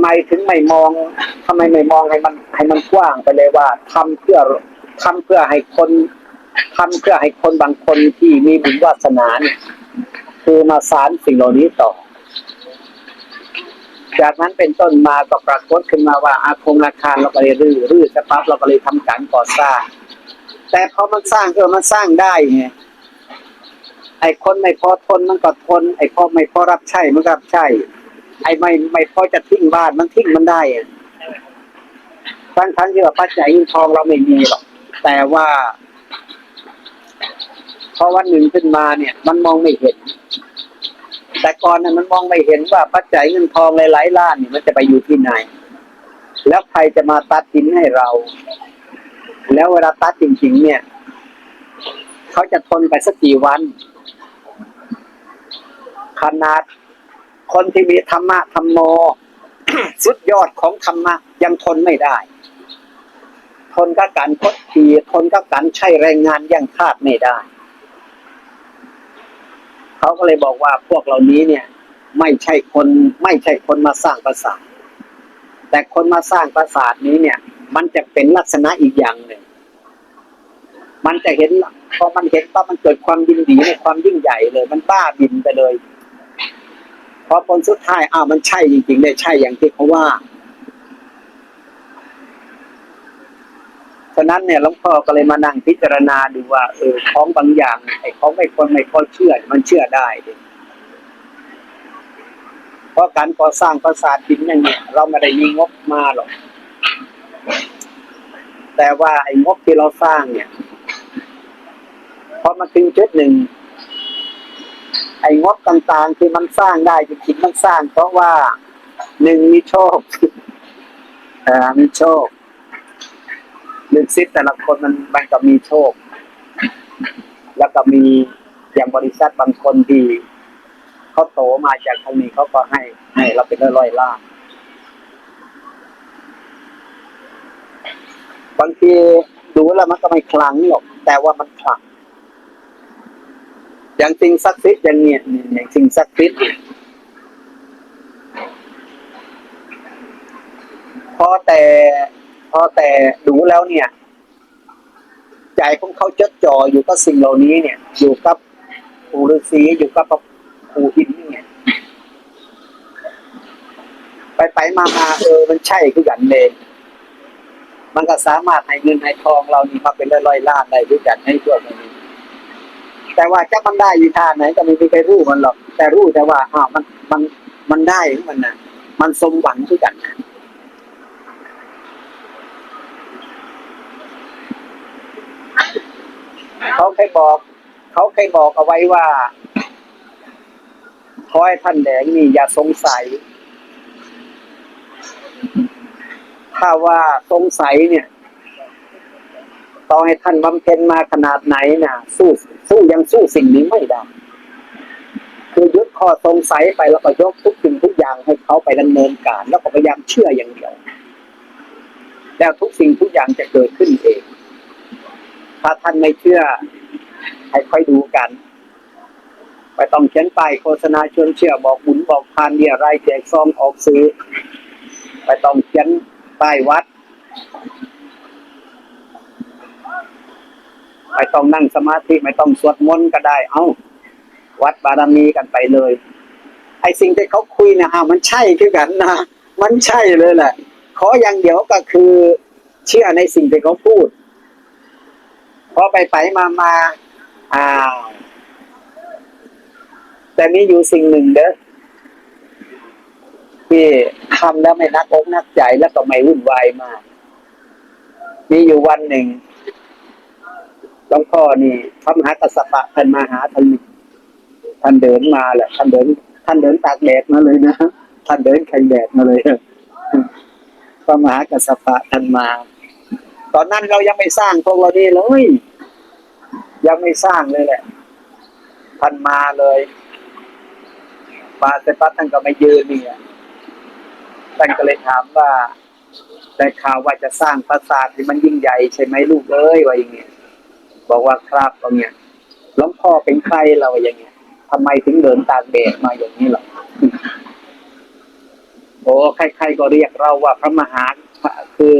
ไมถึงไม่มองทำไมไม่มองให้มันให้มันกว้างไปเลยว่าทำเพื่อทำเพื่อให้คนทำเพื่อให้คนบางคนที่มีบุญวาสนาเนี่ยคือมาสารสิ่งเหล่านี้ต่อ จากนั้นเป็นต้นมาก็ปรากฏขึ้นมาว่าอาคงอาคารเราก็เลยรื้อรื้อสปั๊บเราก็เลยทำการก่อสร้าง แต่พอมันสร้างก็มันสร้างได้ไงไอ้คนไม่พอทนมันก็ทน ไอ้พอไม่พอรับใช้มันรับใช้ ไอ้ไม่ไม่พอจะทิ้งบ้านมันทิ้งมันได้อะทั้งทั้งที่ว่าปัจจัยเงินทองเราไม่มีหรอกแต่ว่าพอวันหนึ่งขึ้นมาเนี่ย มันมองไม่เห็น แต่ก่อนนั้นมันมองไม่เห็นว่าปัจจัยเงินทองหลายๆล้านเนี่ยมันจะไปอยู่ที่ไหน แล้วใครจะมาตัดสินให้เรา แล้วเวลาตัดจริงๆ เนี่ยเขาจะทนไปสักกี่วันขนาด คนที่มีธรรมะธรรมโม สุดยอดของธรรมะ ยังทนไม่ได้ ทนกับการคดขี่ทนกับการใช้แรงงานยังทาสไม่ได้ เขาก็เลยบอกว่าพวกเหล่านี้เนี่ย ไม่ใช่คนไม่ใช่คนมาสร้างปราสาทแต่คนมาสร้างปราสาทนี้เนี่ย มันจะเป็นลักษณะอีกอย่างหนึ่งมันจะเห็นพอมันเห็นปั๊บมันเกิดความยินดีในความยิ่งใหญ่เลย มันบ้าบินไปเลย พอผลสุดท้ายอ้าวมันใช่จริงๆได้ใช่อย่างที่เขาว่าฉะนั้นเนี่ยหลวงพ่อก็เลยมานั่งพิจารณาดูว่าเออของบางอย่างไอ้ของไม่คนไม่ค่อยเชื่อ มันเชื่อได้เพราะการก่อสร้างปราสาทหินอย่างเนี้ยเราไม่ได้มีงบมาหรอกแต่ว่าไอ้งบที่เราสร้างเนี่ยพอมาถึงจุดหนึ่ง ไอ้งบต่างๆที่มันสร้างได้จริงๆมันสร้าง เพราะว่าหนึ่งมีโชคอ่อมีโชคลูกศิษย์แต่ละคนมันมันก็มีโชค แล้วก็มีอย่างบริษัทบางคนที่เขาโตมาจากทางนี้เขาก็ให้ให้เราเป็นร้อยๆล้านบางทีดูแล้วมันก็ไม่คลังหรอก แต่ว่ามันคลัง อย่างสิ่งศักดิ์สิทธิ์อย่างเนี้ยอย่างสิ่งศักดิ์สิทธิ์พอแต่พอแต่ดูแล้วเนี่ย ใจของเขาจดจ่ออยู่กับสิ่งเหล่านี้เนี่ย อยู่กับปู่ฤาษีอยู่กับปู่หินเนี่ยไปไปมามาเออมันใช่คือกันเลยมันก็สามารถให้เงินให้ทองเรานี่มาเป็นร้อยๆล้านได้ด้วยกันให้ทั่วไปนี้ แต่ว่าจะมันได้อยู่ทางไหนก็ไม่มีใครรู้มันหรอก แต่รู้แต่ว่าอ้าวมันมันมันได้ของมันนะมันสมหวังด้วยกันเขาเคยบอก เขาเคยบอกเอาไว้ว่าขอให้ท่านแดงนี่อย่าสงสัย ถ้าว่าสงสัยเนี่ย ต่อให้ท่านบำเพ็ญมาขนาดไหนนะสู้สู้ยังสู้สิ่งนี้ไม่ได้ คือยึดข้อสงสัยไปแล้วก็ยกทุกสิ่งทุกอย่างให้เขาไปดำเนินการ แล้วก็พยายามเชื่ออย่างเดียว แล้วทุกสิ่งทุกอย่างจะเกิดขึ้นเอง ถ้าท่านไม่เชื่อให้ค่อยดูกันไปต้องเขียนป้ายโฆษณาชวนเชื่อบอกบุญบอกพานเดียรายแจกซองออกซื้อ ไปต้องเขียนป้ายวัด ไม่ต้องนั่งสมาธิไม่ต้องสวดมนต์ก็ได้ เอ้า วัดบารมีกันไปเลย ไอ้สิ่งที่เขาคุยนะฮะมันใช่คือกันนะมันใช่เลยแหละขออย่างเดียวก็คือเชื่อในสิ่งที่เขาพูดพอไปไปมามาอ้าวแต่มีอยู่สิ่งหนึ่งเด้อที่ทำแล้วไม่นักอกนักใจแล้วก็ไม่วุ่นวายมาก มีอยู่วันหนึ่ง หลวงพ่อนี่พระมหากัสสปะท่านมาหาท่านท่านเดินมาแหละท่านเดิน ท่านเดินตากแดดมาเลยนะท่านเดินแข่งแดดมาเลยพระมหากัสสปะท่านมา ตอนนั้นเรายังไม่สร้างพวกเรานี่เลยยังไม่สร้างเลยแหละท่านมาเลยมาเสร็จปั๊บท่านก็มายืนนี่ท่านก็เลยถามว่าได้ข่าวว่าจะสร้างปราสาทที่มันยิ่งใหญ่ใช่ไหมลูกเอ้ยว่าอย่างเงี้ย บอกว่าครับว่าเงี้ยหลวงพ่อเป็นใครเราอย่างเงี้ยทำไมถึงเดินตากแดดมาอย่างนี้หรอโอ้ใครๆก็เรียกเราว่าพระมหาคือ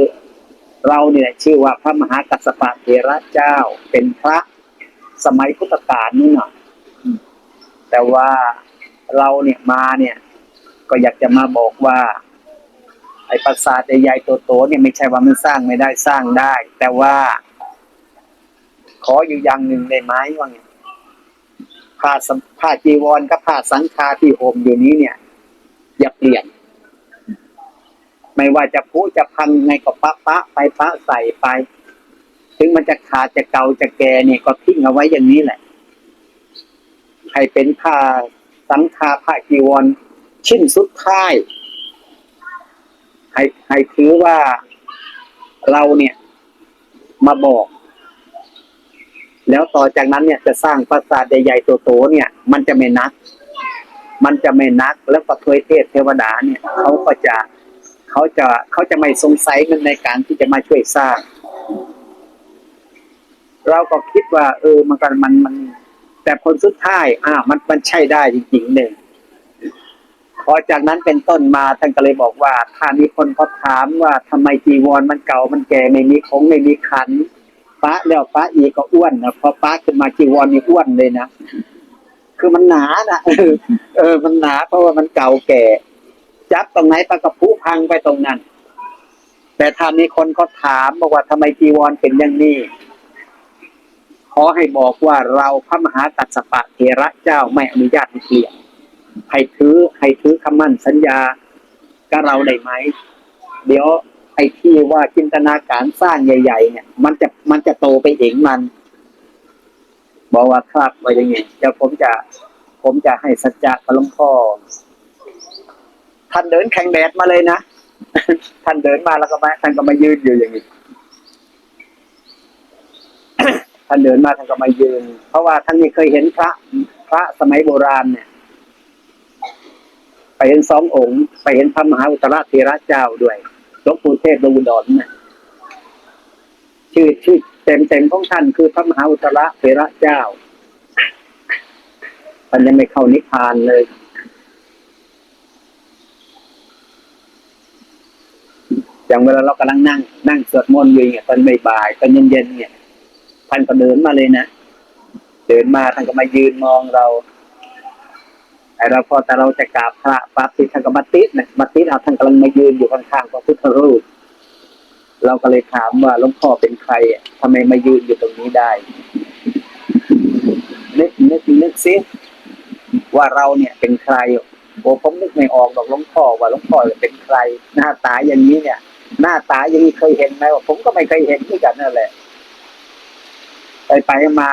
เราเนี่ยชื่อว่าพระมหากัสปะเถระเจ้าเป็นพระสมัยพุทธกาลนี่หน่อยแต่ว่าเราเนี่ยมาเนี่ย ก็อยากจะมาบอกว่า ไอ้ปราสาทใหญ่ๆโตๆเนี่ยไม่ใช่ว่ามันสร้างไม่ได้สร้างได้ แต่ว่า ขออยู่อย่างหนึ่งได้ไหมว่าไงผ้าสัมผ้าจีวรกับผ้าสังฆาที่ห่มอยู่นี้เนี่ย อย่าเปลี่ยน ไม่ว่าจะพุจะพังไงก็ปะปะไปปะใส่ไป ถึงมันจะขาดจะเก่าจะแก่เนี่ยก็ทิ้งเอาไว้อย่างนี้แหละ ให้เป็นผ้าสังฆาผ้าจีวร ชิ้นสุดท้าย ให้ให้ถือว่าเราเนี่ย มาบอก แล้วต่อจากนั้นเนี่ยจะสร้างปราสาทใหญ่ๆโตๆเนี่ย มันจะไม่นัก มันจะไม่นักแล้วก็ทวยเทพเทวดาเนี่ยเขาก็จะเขาจะเขาจะไม่สงสัยกันในการที่จะมาช่วยสร้าง เราก็คิดว่า เออมันกันมันมัน แต่ผลสุดท้ายอ่ามันมันใช่ได้จริงๆหนึ่งพอจากนั้นเป็นต้นมาท่านก็เลยบอกว่าถ้ามีคนเขาถามว่าทำไมจีวรมันเก่ามันแก่ไม่มีคงไม่มีขัน ป้าแล้วป้าอีกก็อ้วนนะพอป้าขึ้นมาจีวรนี่อ้วนเลยนะคือมันหนานะเออ มันหนาเพราะว่ามันเก่าแก่ จับตรงไหนปลากระพุพังไปตรงนั้น แต่ถ้ามีคนเขาถามบอกว่าทำไมจีวรเป็นอย่างนี้ขอให้บอกว่าเราพระมหากัสสปะเถระเจ้าไม่อนุญาตให้เปลี่ยนให้ถือให้ถือคำมั่นสัญญากับเราได้ไหม เดี๋ยว อ้ที่ว่าจินตนาการสร้างใหญ่ ๆ เนี่ย มันจะมันจะโตไปเองมัน บอกว่าครับว่าอย่างงี้เดี๋ยวผมจะผมจะให้สัจจะกับหลวงพ่อท่านเดินแข่งแดดมาเลยนะท่านเดินมาแล้วก็มาท่านก็มายืนอยู่อย่างนี้ท่านเดินมาท่านก็มายืน เพราะว่าท่านนี่เคยเห็นพระ พระสมัยโบราณเนี่ย ไปเห็นสององค์ ไปเห็นพระมหาอุตระเทระเจ้าด้วย หลวงปู่เทพดวงอุดรน่ะชื่อชื่อเต็มเต็มของท่านคือพระมหาอุตระเทระเจ้าท่านยังไม่เข้านิพพานเลย อย่างเวลาเรากำลังนั่ง นั่งสวดมนต์อยู่เนี่ยตอนบ่ายตอนเย็นๆเนี่ยท่านก็เดินมาเลยนะเดินมาท่านก็มายืนมองเรา ไอเราพอแต่เราจะกราบพระปั๊บที่ท่านก็มาติดนะมาติดเอาท่านกำลังมายืนอยู่ข้างๆพระพุทธรูป เราก็เลยถามว่าหลวงพ่อเป็นใครอะทำไมมายืนอยู่ตรงนี้ได้นึกนึกนึกซิว่าเราเนี่ยเป็นใครโอ้ผมนึกไม่ออกหรอกหลวงพ่อว่าหลวงพ่อเป็นใคร หน้าตาอย่างนี้เนี่ย หน้าตาอย่างนี้เคยเห็นไหมว่าผมก็ไม่เคยเห็นด้วยกันนั่นแหละ ไปไปมา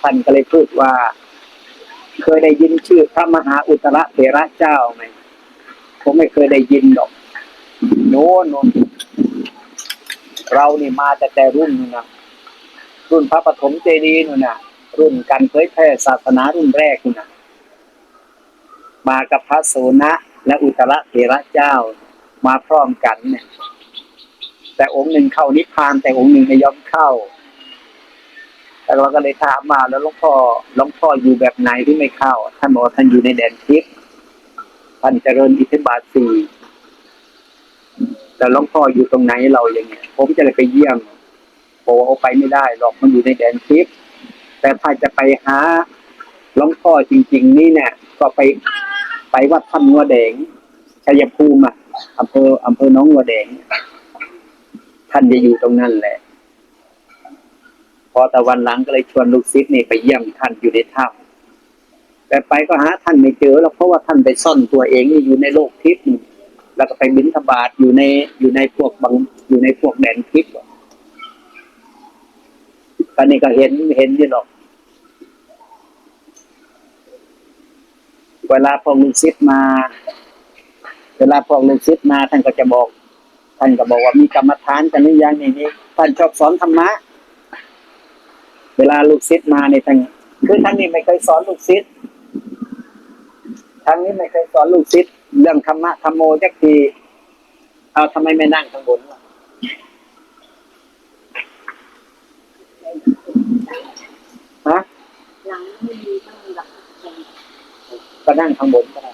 ท่านก็เลยพูดว่า เคยได้ยินชื่อพระมหาอุตระเถระเจ้าไหมผมไม่เคยได้ยินหรอก โน่นนนเรานี่มาแต่แต่รุ่นนู่นนะรุ่นพระปฐมเจดีย์นู่นนะรุ่นการเผยแพร่ศาสนารุ่นแรกนู่นนะมากับพระโสนะและอุตระเถระเจ้ามาพร้อมกันเนี่ย แต่องค์หนึ่งเข้านิพพานแต่องค์หนึ่งไม่ยอมเข้า แต่เราก็เลยถามมาแล้วหลวงพ่อหลวงพ่ออยู่แบบไหนที่ไม่เข้า ท่านบอกว่าท่านอยู่ในแดนทิพย์ท่านเจริญอิทธิบาทสี่แต่หลวงพ่ออยู่ตรงไหนเราอย่างเงี้ย ผมจะเลยไปเยี่ยมบอกว่าเอาไปไม่ได้หรอกมันอยู่ในแดนทิพย์แต่ถ้าจะไปหาหลวงพ่อจริง ๆ นี่เนี่ยก็ไปไปวัดถ้ำงัวแดงชัยภูมิอะอำเภออำเภอหน้องงัวแดง ท่านจะอยู่ตรงนั้นแหละ อแต่วันหลังก็เลยชวนลูกศิษย์นี่ไปเยี่ยมท่านอยู่ในถ้ำแต่ไปก็หาท่านไม่เจอแล้วเพราะว่าท่านไปซ่อนตัวเองอยู่ในโลกทิพย์แล้วก็ไปบิณฑบาตอยู่ในอยู่ในพวกบางอยู่ในพวกแดนทิพย์ตอนนี้ก็เห็นเห็นอยู่หรอกเวลาพวกลูกศิษย์มา เวลาพวกลูกศิษย์มาท่านก็จะบอก ท่านก็บอกว่ามีกรรมฐานกันหรือยังอย่างนี้ท่านชอบสอนธรรมะ เวลาลูกศิษย์มาในทางคือท่านนี้ไม่เคยสอนลูกศิษย์ทางนี้ไม่เคยสอนลูกศิษย์เรื่องธรรมะธรรมโมจักทีเอาทำไมไม่นั่งข้างบนวะฮะก็นั่งข้างบนก็ได้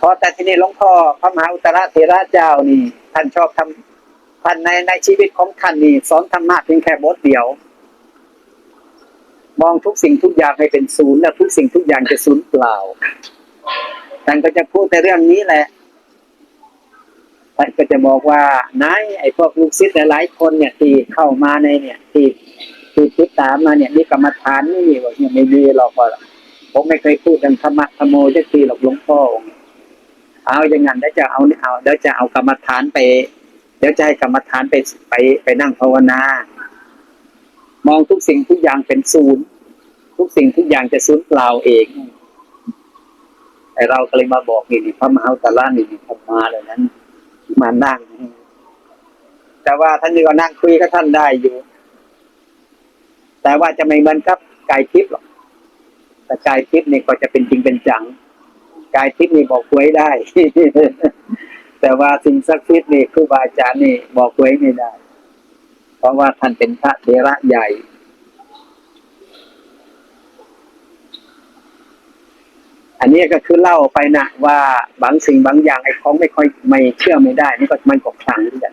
พอแต่ทีนี้หลวงพ่อพระมหาอุตตรเถระเจ้านี่ ท่านชอบทำ ท่านในในชีวิตของท่านนี่สอนธรรมะเพียงแค่บทเดียว มองทุกสิ่งทุกอย่างให้เป็นศูนย์แล้วทุกสิ่งทุกอย่างจะศูนย์เปล่าท่านก็จะพูดแต่เรื่องนี้แหละท่านก็จะบอกว่านายไอ้พวกลูกศิษย์หลายคนเนี่ยที่เข้ามาในเนี่ยที่ที่ติดตามมาเนี่ยนี่กรรมฐานนี่บอกเนี่ยไม่ดีหรอกว่าผมไม่เคยพูดเรื่องธรรมะธรรมโมจะทีหรอกหลวงพ่อเอาอย่างนั้นเดี๋ยวจะเอาเอาเดี๋ยวจะเอากรรมฐานไป เดี๋ยวจะให้กรรมฐานไปไปไปนั่งภาวนา มองทุกสิ่งทุกอย่างเป็นศูนย์ทุกสิ่งทุกอย่างจะศูนย์เปล่าเองไอเราก็เลยมาบอกนี่นี่พระมหาอุตานี่นี่ผมมาเลยนั้น มานั่ง แต่ว่าท่านนี่ก็นั่งคุยกับท่านได้อยู่ แต่ว่าจะไม่เหมือนกับกายทิพย์หรอกแต่กายทิพย์นี่ก็จะเป็นจริงเป็นจัง กายทิพย์นี่บอกหวยได้ แต่ว่าสิ่งศักดิ์สิทธิ์นี่ครูบาอาจารย์นี่บอกไว้ไม่ได้ เพราะว่าท่านเป็นพระเถระใหญ่อันนี้ก็คือเล่าไปนะว่าบางสิ่งบางอย่างไอ้ของไม่ค่อยไม่เชื่อไม่ได้ นี่ก็มันก็คลังเหมือนกัน